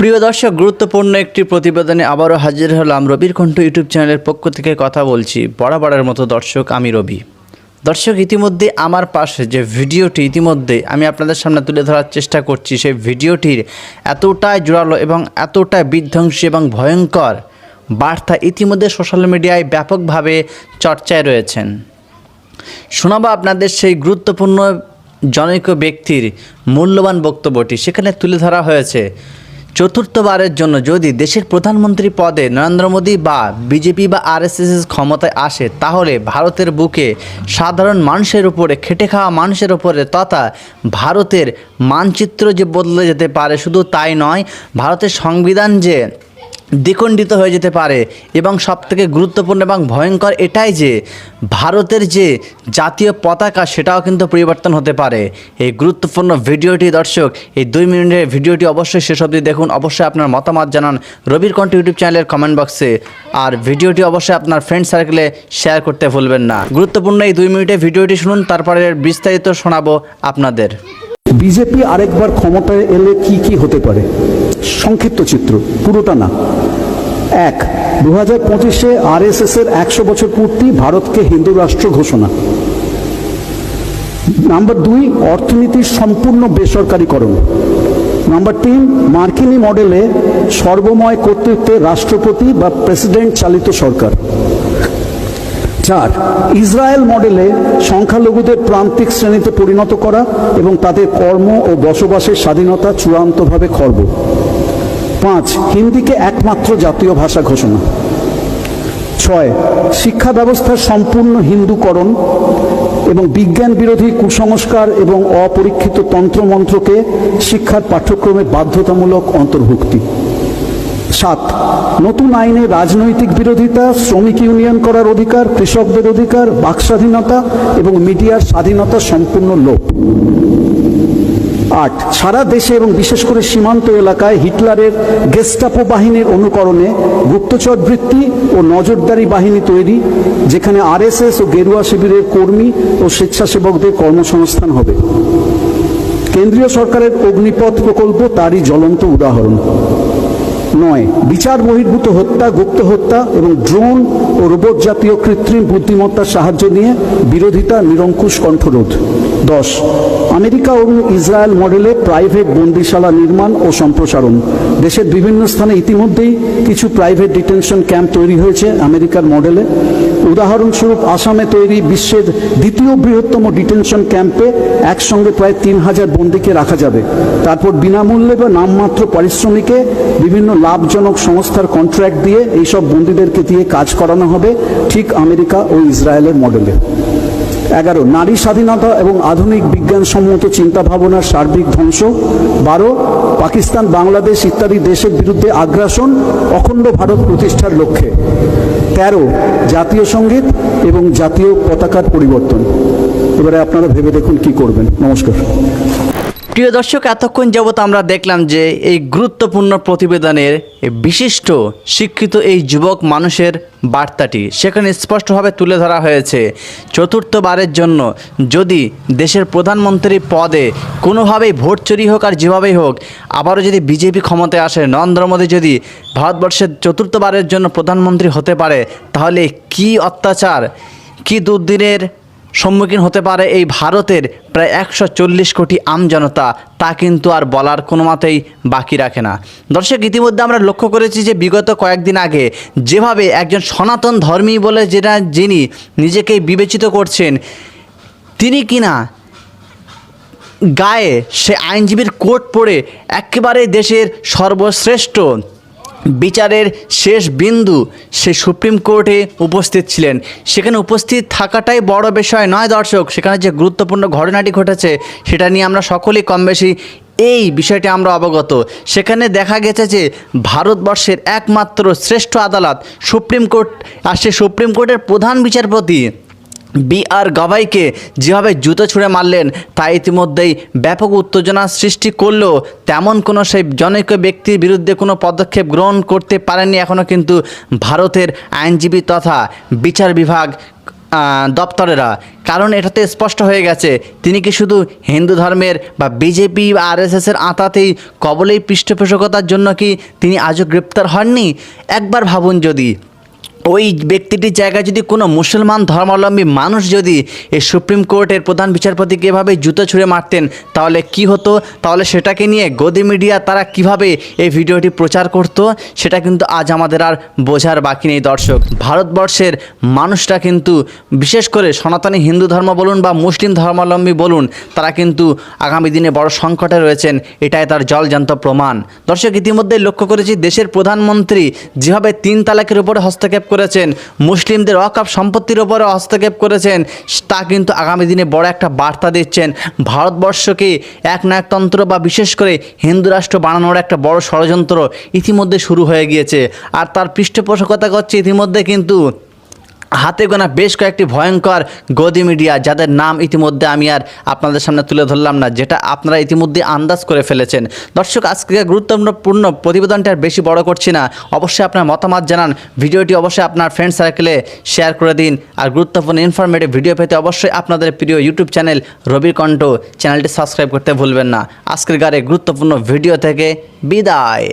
প্রিয় দর্শক, গুরুত্বপূর্ণ একটি প্রতিবেদনে আবারও হাজির হলাম রবির কণ্ঠ ইউটিউব চ্যানেলের পক্ষ থেকে কথা বলছি বরাবরের মতো দর্শক, আমি রবি। দর্শক, ইতিমধ্যে আমার পাশে যে ভিডিওটি ইতিমধ্যে আমি আপনাদের সামনে তুলে ধরার চেষ্টা করছি, সেই ভিডিওটির এতটাই জোরালো এবং এতটাই বিধ্বংসী এবং ভয়ঙ্কর বার্তা ইতিমধ্যে সোশ্যাল মিডিয়ায় ব্যাপকভাবে চর্চায় রয়েছেন। শোনাবো আপনাদের সেই গুরুত্বপূর্ণ জনৈক ব্যক্তির মূল্যবান বক্তব্যটি। সেখানে তুলে ধরা হয়েছে চতুর্থবারের জন্য যদি দেশের প্রধানমন্ত্রী পদে নরেন্দ্র মোদী বা বিজেপি বা আরএসএস ক্ষমতায় আসে, তাহলে ভারতের বুকে সাধারণ মানুষের উপরে, খেটে খাওয়া মানুষের উপরে তথা ভারতের মানচিত্র যে বদলে যেতে পারে, শুধু তাই নয়, ভারতের সংবিধান যে দ্বিখণ্ডিত হয়ে যেতে পারে এবং সবথেকে গুরুত্বপূর্ণ এবং ভয়ঙ্কর এটাই যে ভারতের যে জাতীয় পতাকা সেটাও কিন্তু পরিবর্তন হতে পারে। এই গুরুত্বপূর্ণ ভিডিওটি দর্শক, এই দুই মিনিটের ভিডিওটি অবশ্যই শেষ অবধি দেখুন। অবশ্যই আপনার মতামত জানান রবির কণ্ঠ ইউটিউব চ্যানেলের কমেন্ট বক্সে আর ভিডিওটি অবশ্যই আপনার ফ্রেন্ড সার্কেলে শেয়ার করতে ভুলবেন না। গুরুত্বপূর্ণ এই দুই মিনিটের ভিডিওটি শুনুন তারপরে বিস্তারিত শোনাবো আপনাদের। বিজেপি আরেকবার ক্ষমতায় এলে কি কি হতে পারে? সংক্ষিপ্ত চিত্র, পুরোটা না। এক দু হাজার পঁচিশে আর এস এর একশো বছর পূর্তি ভারতকে হিন্দু রাষ্ট্র ঘোষণা। নাম্বার দুই, অর্থনীতির সম্পূর্ণ বেসরকারীকরণ। নাম্বার তিন, মার্কিনী মডেলে সর্বময় কর্তৃত্বে রাষ্ট্রপতি বা প্রেসিডেন্ট চালিত সরকার। চার ইসরায়েল মডেলে সংখ্যালঘুদের প্রান্তিক শ্রেণীতে পরিণত করা এবং তাদের কর্ম ও বসবাসের স্বাধীনতা চূড়ান্তভাবে খর্ব। পাঁচ, হিন্দিকে একমাত্র জাতীয় ভাষা ঘোষণা। ছয়, শিক্ষা ব্যবস্থার সম্পূর্ণ হিন্দুকরণ এবং বিজ্ঞান বিরোধী কুসংস্কার এবং অপরীক্ষিত তন্ত্রমন্ত্রকে শিক্ষার পাঠ্যক্রমে বাধ্যতামূলক অন্তর্ভুক্তি। সাত। নতুন আইনে রাজনৈতিক বিরোধিতা, শ্রমিক ইউনিয়ন করার অধিকার, কৃষকদের অধিকার বাক স্বাধীনতা এবং মিডিয়ার স্বাধীনতা সম্পূর্ণ লোপ। আট, সারা দেশে এবং বিশেষ করে সীমান্ত এলাকায় হিটলারের গেস্টাপো বাহিনীর অনুকরণে গুপ্তচর বৃত্তি ও নজরদারি বাহিনী তৈরি, যেখানে আরএসএস ও গেরুয়া শিবিরের কর্মী ও স্বেচ্ছাসেবকদের কর্মসংস্থান হবে। কেন্দ্রীয় সরকারের অগ্নিপথ প্রকল্প তারই জ্বলন্ত উদাহরণ। নয়, বিচার বহির্ভূত হত্যা, গুপ্ত হত্যা এবং ড্রোন ও রোবট জাতীয় কৃত্রিম বুদ্ধিমত্তার সাহায্য নিয়ে বিরোধিতা, নিরঙ্কুশ কণ্ঠরোধ। দশ, আমেরিকা ও ইসরায়েল মডেলে প্রাইভেট বন্দিশালা নির্মাণ ও সম্প্রসারণ। দেশের বিভিন্ন স্থানে ইতিমধ্যেই কিছু প্রাইভেট ডিটেনশন ক্যাম্প তৈরি হয়েছে আমেরিকার মডেলে। উদাহরণস্বরূপ, আসামে তৈরি বিশ্বের দ্বিতীয় বৃহত্তম ডিটেনশন ক্যাম্পে একসঙ্গে প্রায় তিন হাজার বন্দীকে রাখা যাবে। তারপর বিনামূল্যে বা নামমাত্র পারিশ্রমিকে বিভিন্ন লাভজনক সংস্থার কন্ট্রাক্ট দিয়ে এইসব বন্দীদেরকে দিয়ে কাজ করানো হবে ঠিক আমেরিকা ও ইসরায়েলের মডেলে। এগারো, নারী স্বাধীনতা এবং আধুনিক বিজ্ঞানসম্মত চিন্তা ভাবনার সার্বিক ধ্বংস। বারো, পাকিস্তান, বাংলাদেশ ইত্যাদি দেশের বিরুদ্ধে আগ্রাসন, অখণ্ড ভারত প্রতিষ্ঠার লক্ষ্যে। তেরো, জাতীয় সংগীত এবং জাতীয় পতাকার পরিবর্তন। এবারে আপনারা ভেবে দেখুন কি করবেন। নমস্কার। প্রিয় দর্শক, এতক্ষণ যাবৎ আমরা দেখলাম যে এই গুরুত্বপূর্ণ প্রতিবেদনের বিশিষ্ট শিক্ষিত এই যুবক মানুষের বার্তাটি। সেখানে স্পষ্টভাবে তুলে ধরা হয়েছে, চতুর্থবারের জন্য যদি দেশের প্রধানমন্ত্রী পদে কোনোভাবেই ভোট চুরি হোক আর যেভাবেই হোক, আবারও যদি বিজেপি ক্ষমতায় আসে, নরেন্দ্র মোদী যদি ভারতবর্ষের চতুর্থবারের জন্য প্রধানমন্ত্রী হতে পারে, তাহলে কি অত্যাচার, কি দুর্দিনের সম্মুখীন হতে পারে এই ভারতের প্রায় একশো চল্লিশ কোটি আমজনতা তা কিন্তু আর বলার কোনো মতেই বাকি রাখে না। দর্শক, ইতিমধ্যে আমরা লক্ষ্য করেছি যে বিগত কয়েকদিন আগে যেভাবে একজন সনাতন ধর্মী বলে যেটা যিনি নিজেকে বিবেচিত করছেন, তিনি কিনা গায়ে সে আইনজীবীর কোট পরে একেবারে দেশের সর্বশ্রেষ্ঠ বিচারের শেষ বিন্দু সে সুপ্রিম কোর্টে উপস্থিত ছিলেন। সেখানে উপস্থিত থাকাটাই বড় বিষয় নয় দর্শক, সেখানে যে গুরুত্বপূর্ণ ঘটনাটি ঘটেছে সেটা নিয়ে আমরা সকলেই কম বেশি এই বিষয়টি আমরা অবগত। সেখানে দেখা গেছে যে ভারতবর্ষের একমাত্র শ্রেষ্ঠ আদালত সুপ্রিম কোর্ট, আর সে সুপ্রিম কোর্টের প্রধান বিচারপতি বি আর গভাইকে যেভাবে জুতো ছুঁড়ে মারলেন, তা ইতিমধ্যেই ব্যাপক উত্তেজনা সৃষ্টি করলেও তেমন কোনো সেই জনৈক ব্যক্তির বিরুদ্ধে কোনো পদক্ষেপ গ্রহণ করতে পারেননি এখনও কিন্তু ভারতের আইনজীবী তথা বিচার বিভাগ দপ্তরেরা। কারণ এটাতে স্পষ্ট হয়ে গেছে, তিনি কি শুধু হিন্দু ধর্মের বা বিজেপি বা আরএসএসের আঁতাতেই কবলেই পৃষ্ঠপোষকতার জন্য কি তিনি আজও গ্রেপ্তার হননি? একবার ভাবুন যদি। ওই ব্যক্তিটির জায়গায় যদি কোনো মুসলমান ধর্মাবলম্বী মানুষ যদি এই সুপ্রিম কোর্টের প্রধান বিচারপতিকে এভাবে জুতো ছুঁড়ে মারতেন, তাহলে কি হতো? তাহলে সেটাকে নিয়ে গদি মিডিয়া তারা কীভাবে এই ভিডিওটি প্রচার করতো? সেটা কিন্তু আজ আমাদের আর বোঝার বাকি নেই দর্শক। ভারতবর্ষের মানুষরা কিন্তু, বিশেষ করে সনাতনী হিন্দু ধর্ম বলুন বা মুসলিম ধর্মাবলম্বী বলুন, তারা কিন্তু আগামী দিনে বড় সংকটে রয়েছেন, এটাই তার জলজান্ত প্রমাণ। দর্শক ইতিমধ্যে লক্ষ্য করেছি, দেশের প্রধানমন্ত্রী যেভাবে তিন তালাকের উপরে হস্তক্ষেপ করেছেন, মুসলিমদের অকাপ সম্পত্তির ওপরে হস্তক্ষেপ করেছেন, তা কিন্তু আগামী দিনে বড় একটা বার্তা দিচ্ছেন। ভারতবর্ষকে এক নায়কতন্ত্র বা বিশেষ করে হিন্দু রাষ্ট্র বানানোর একটা বড় ষড়যন্ত্র ইতিমধ্যে শুরু হয়ে গিয়েছে। আর তার পৃষ্ঠপোষকতা করছে ইতিমধ্যে কিন্তু হাতে গোনা বেশ কয়েকটি ভয়ঙ্কর গদি মিডিয়া যাদের নাম ইতিমধ্যে আমি আর আপনাদের সামনে তুলে ধরলাম না, যেটা আপনারা ইতিমধ্যে আন্দাজ করে ফেলেছেন। দর্শক, আজকে গুরুত্বপূর্ণ প্রতিবেদনটি আর বেশি বড় করছি না। অবশ্যই আপনার মতামত জানান। ভিডিওটি অবশ্যই আপনার ফ্রেন্ড সার্কেলে শেয়ার করে দিন। আর গুরুত্বপূর্ণ ইনফরমেটিভ ভিডিও পেতে অবশ্যই আপনাদের প্রিয় ইউটিউব চ্যানেল রবির কণ্ঠ চ্যানেলটি সাবস্ক্রাইব করতে ভুলবেন না। আজকের গারে গুরুত্বপূর্ণ ভিডিও থেকে বিদায়।